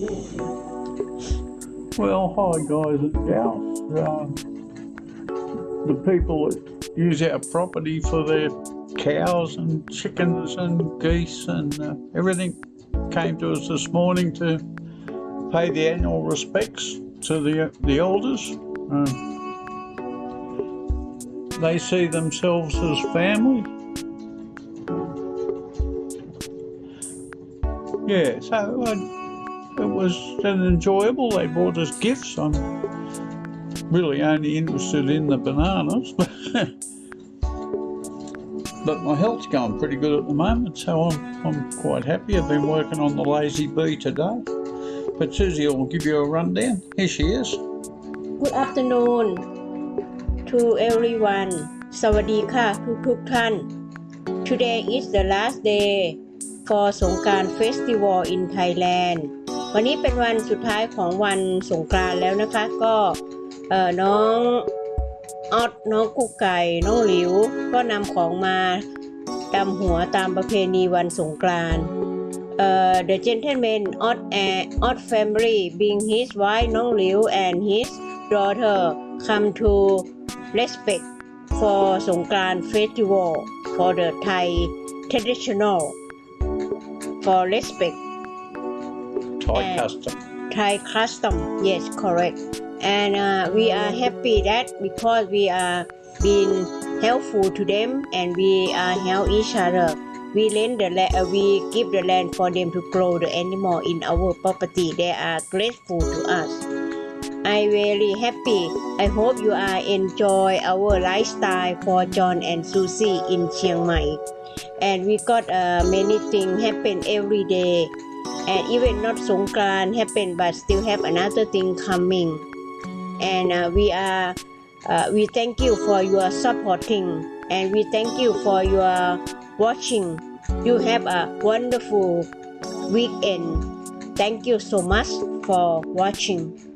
Well, hi guys and gals. Um, the people that use our property for their cows and chickens and geese and uh, everything came to us this morning to pay the annual respects to the the elders. Um, they see themselves as family. Yeah, so uh, it was an enjoyable. They brought us gifts. I'm really only interested in the bananas, but my health's going pretty good at the moment, so I'm I'm quite happy. I've been working on the lazy bee today. But Susie will give you a rundown. Here she is. Good afternoon to everyone สวัสดีค่ะทุกทุกๆท่าน Today is the last day for สงกราร Festival in Thailand วันนี้เป็นวันสุดท้ายของวันสงกรานแล้วนะคะ ก็น้องออดน้องกุ๊กไก่น้องหลิว ก็นำของมาดำหัวตามประเพณีวันสงกรานเอ่อ The gentleman Odd and Odd family being his wife น้องหลิว and his daughter come to respect for Songkran festival for the Thai traditional for respect Thai custom. Thai custom. Yes correct. And uh, we are happy that because we are being helpful to them and we are help each other. We lend the land uh, we give the land for them to grow the animal in our property. They are grateful to us. I very happy. I hope you are enjoy our lifestyle for John and Susie in Chiang Mai. And we got uh, many things happen every day and even not Songkran happen but still have another thing coming. And uh, we are uh, we thank you for your supporting. And we thank you for your watching. You have a wonderful weekend. Thank you so much for watching